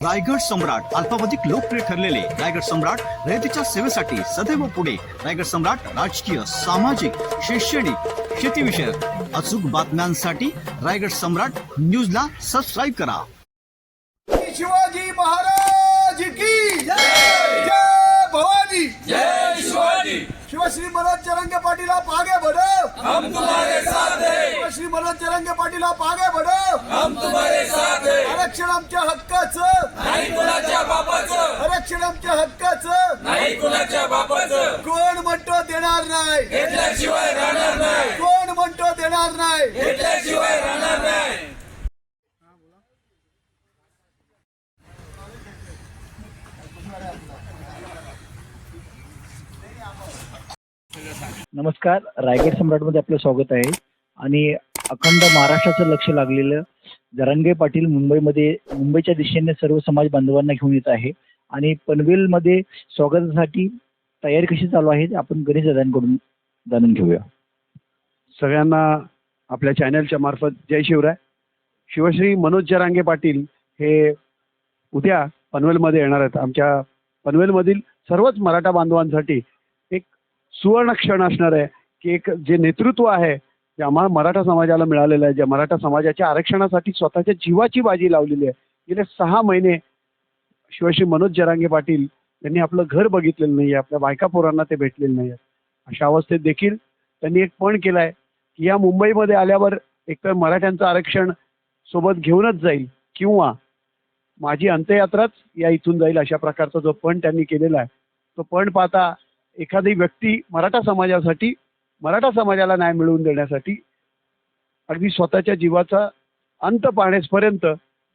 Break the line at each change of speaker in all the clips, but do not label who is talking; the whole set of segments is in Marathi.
रायगड सम्राट अल्पावधिक लोकप्रिय ठरलेले रायगड सम्राट रयतेच्या सेवेसाठी सदैव पुढे. रायगड सम्राट राजकीय सामाजिक शैक्षणिक शेतीविषयक अचूक बातम्यांसाठी रायगड सम्राट न्यूजला सबस्क्राईब करा.
शिवाजी महाराज की जय! जय भवानी!
जय शिवाजी!
शिवश्री मनोज चरंगे पाटील आप आगे बढ़ो।
हम तुम्हारे साथ हैं
शिवश्री मनोज चरंगे पाटील आप आगे बढ़ो।
हम तुम्हारे साथ हैं।
आरक्षण आमच्या हक्काचं।
नाही कुणाच्या बापाचं।
आरक्षण आमच्या हक्काचं।
नाही कुणाच्या बापाचं।
कोण म्हणतो देणार नाही?
घेतल्याशिवाय राहणार नाही।
कोण म्हणतो देणार नाही?
घेतल्याशिवाय राहणार नाही।
नमस्कार रायगड सम्राटमध्ये आपलं स्वागत आहे. आणि अखंड महाराष्ट्राचं लक्ष लागलेलं जरांगे पाटील मुंबईमध्ये मुंबईच्या दिशेने सर्व समाज बांधवांना घेऊन येत आहे. आणि पनवेलमध्ये स्वागतासाठी तयारी कशी चालू आहे ते आपण गणेश दादांकडून जाणून घेऊया.
सगळ्यांना आपल्या चॅनलच्या मार्फत जय शिवराय. शिवश्री मनोज जरांगे पाटील हे उद्या पनवेलमध्ये येणार आहेत. आमच्या पनवेलमधील सर्वच मराठा बांधवांसाठी एक सुवर्ण क्षण असणार आहे की एक जे नेतृत्व आहे जे आम्हाला मराठा समाजाला मिळालेलं आहे. ज्या मराठा समाजाच्या आरक्षणासाठी स्वतःच्या जीवाची बाजी लावलेली आहे. गेले सहा महिने शिवश्री मनोज जरांगे पाटील यांनी आपलं घर बघितलेलं नाही आहे आपल्या बायका पोरांना ते भेटलेले नाही आहे अशा अवस्थेत देखील त्यांनी एक पण केला आहे की या मुंबईमध्ये आल्यावर एकतर मराठ्यांचं आरक्षण सोबत घेऊनच जाईल किंवा माझी अंत्ययात्राच या इथून जाईल अशा प्रकारचा जो पण त्यांनी केलेला आहे. तो पण पाहता एखादी व्यक्ती मराठा समाजासाठी मराठा समाजाला न्याय मिळवून देण्यासाठी अगदी स्वतःच्या जीवाचा अंत पाहण्यापर्यंत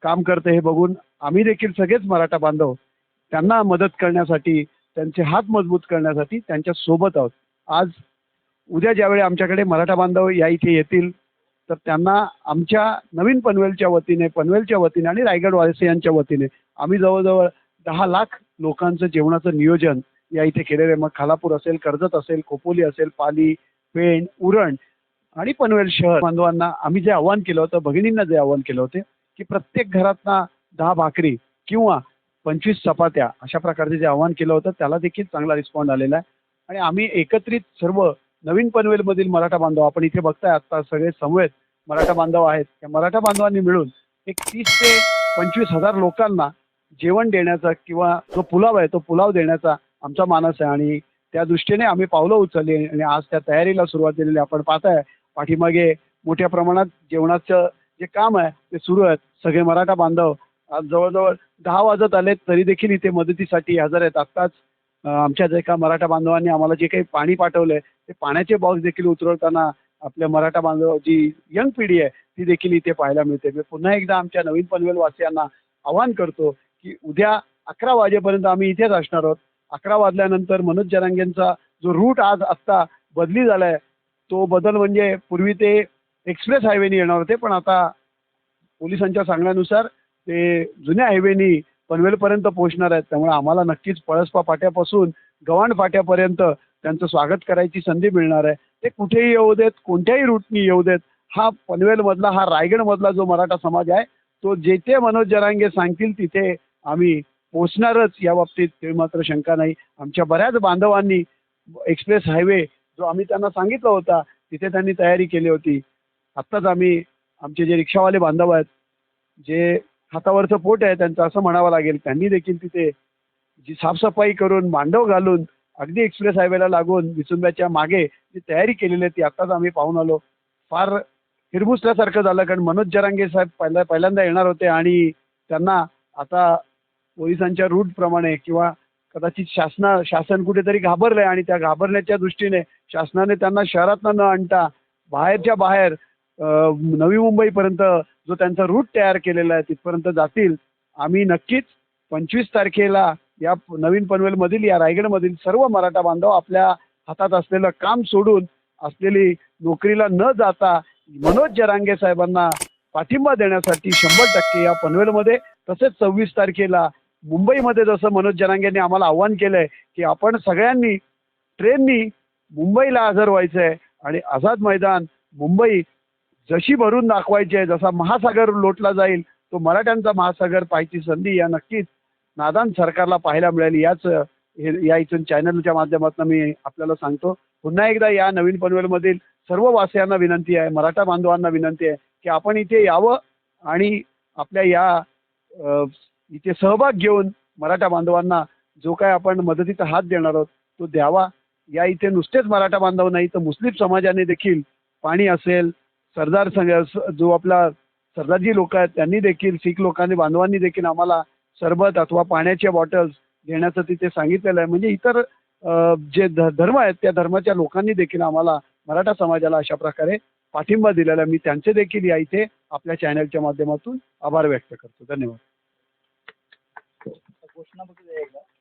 काम करते हे बघून आम्ही देखील सगळेच मराठा बांधव त्यांना मदत करण्यासाठी त्यांचे हात मजबूत करण्यासाठी त्यांच्यासोबत आहोत. आज उद्या ज्यावेळी आमच्याकडे मराठा बांधव या इथे येतील तर त्यांना आमच्या नवीन पनवेलच्या वतीने पनवेलच्या वतीने आणि रायगड वासियांच्या वतीने आम्ही जवळजवळ दहा लाख लोकांचं जेवणाचं नियोजन या इथे केलेलं आहे. मग खालापूर असेल कर्जत असेल खोपोली असेल पाली पेण उरण आणि पनवेल शहर. बांधवांना आम्ही जे आव्हान केलं होतं भगिनींना जे आव्हान केलं होते की प्रत्येक घरातना दहा भाकरी किंवा पंचवीस चपात्या अशा प्रकारचे जे आव्हान केलं होतं त्याला देखील चांगला रिस्पॉन्ड आलेला आहे. आणि आम्ही एकत्रित सर्व नवीन पनवेलमधील मराठा बांधव आपण इथे बघताय आता सगळे समवेत मराठा बांधव आहेत. त्या मराठा बांधवांनी मिळून एक तीस ते पंचवीस हजार लोकांना जेवण देण्याचा किंवा जो पुलाव आहे तो पुलाव देण्याचा आमचा मानस आहे. आणि त्या दृष्टीने आम्ही पावलं उचलली आणि आज त्या तयारीला सुरुवात केलेली आपण पाहताय पाठीमागे मोठ्या प्रमाणात जेवणाचं जे काम आहे ते सुरू आहे सगळे मराठा बांधव आज जवळजवळ दहा वाजत आले तरी देखील इथे मदतीसाठी हजर आहेत. आत्ताच आमच्या जे का मराठा बांधवांनी आम्हाला जे काही पाणी पाठवलंय ते पाण्याचे बॉक्स देखील उतरवताना आपल्या मराठा बांधव जी यंग पिढी आहे ती देखील इथे पाहायला मिळते. मी पुन्हा एकदा आमच्या नवीन पनवेल वासियांना आवाहन करतो की उद्या अकरा वाजेपर्यंत आम्ही इथेच असणार आहोत. अकरा वाजल्यानंतर मनोज जरांगेंचा जो रूट आज आत्ता बदली झालाय तो बदल म्हणजे पूर्वी ते एक्सप्रेस हायवेने येणार होते पण आता पोलिसांच्या सांगण्यानुसार ते जुन्या हायवेनी पनवेलपर्यंत पोहोचणार आहेत. त्यामुळे आम्हाला नक्कीच पळसपा फाट्यापासून गव्हाण फाट्यापर्यंत त्यांचं स्वागत करायची संधी मिळणार आहे. ते कुठेही येऊ देत कोणत्याही रूटनी येऊ देत हा पनवेलमधला हा रायगडमधला जो मराठा समाज आहे तो जेथे मनोज जरांगे सांगतील तिथे आम्ही पोचणारच या बाबतीत ते मात्र शंका नाही. आमच्या बऱ्याच बांधवांनी एक्सप्रेस हायवे जो आम्ही त्यांना सांगितला होता तिथे त्यांनी तयारी केली होती. आत्ताच आम्ही आमचे जे रिक्षावाले बांधव आहेत जे हातावरचं पोट आहे त्यांचं असं म्हणावं लागेल त्यांनी देखील तिथे जी साफसफाई करून मांडव घालून अगदी एक्सप्रेस हायवेला लागून विसुंब्याच्या मागे जी तयारी केलेली आहे ती आत्ताच आम्ही पाहून आलो. फार हिरमुसल्यासारखं झालं कारण मनोज जरांगे साहेब पहिल्या पहिल्यांदा येणार होते आणि त्यांना आता पोलिसांच्या रूटप्रमाणे किंवा कदाचित शासना शासन कुठेतरी घाबरलंय आणि त्या घाबरण्याच्या दृष्टीने शासनाने त्यांना शहरातनं न आणता बाहेरच्या बाहेर नवी मुंबईपर्यंत जो त्यांचा रूट तयार केलेला आहे तिथपर्यंत जातील. आम्ही नक्कीच पंचवीस तारखेला या नवीन पनवेलमधील या रायगडमधील सर्व मराठा बांधव आपल्या हातात असलेलं काम सोडून असलेली नोकरीला न जाता मनोज जरांगे साहेबांना पाठिंबा देण्यासाठी शंभर टक्के या पनवेलमध्ये तसेच सव्वीस तारखेला मुंबईमध्ये जसं मनोज जनांगेंनी आम्हाला आव्हान केलंय की आपण सगळ्यांनी ट्रेननी मुंबईला हजर व्हायचं आहे आणि आझाद मैदान मुंबई जशी भरून दाखवायची आहे जसा महासागर लोटला जाईल तो मराठ्यांचा महासागर पाहायची संधी या नक्कीच नादान सरकारला पाहायला मिळेल याच हे- या इथून चॅनलच्या माध्यमातून मी आपल्याला सांगतो. पुन्हा एकदा या नवीन पनवेलमधील सर्व वासियांना विनंती आहे मराठा बांधवांना विनंती आहे की आपण इथे यावं आणि आपल्या या इथे सहभाग घेऊन मराठा बांधवांना जो काय आपण मदतीचा हात देणार आहोत तो द्यावा. या इथे नुसतेच मराठा बांधव नाही तर मुस्लिम समाजाने देखील पाणी असेल सरदार संघ जो आपला सरदारजी लोक आहेत त्यांनी देखील शीख लोकांनी बांधवांनी देखील आम्हाला सरबत अथवा पाण्याच्या बॉटल्स देण्याचं तिथे सांगितलेलं आहे. म्हणजे इतर जे ध- धर्म आहेत त्या धर्माच्या लोकांनी देखील आम्हाला मराठा समाजाला अशा प्रकारे पाठिंबा दिलेला आहे. मी त्यांचे देखील या इथे आपल्या चॅनलच्या माध्यमातून आभार व्यक्त करतो. धन्यवाद.
Boşuna bu güzel evler.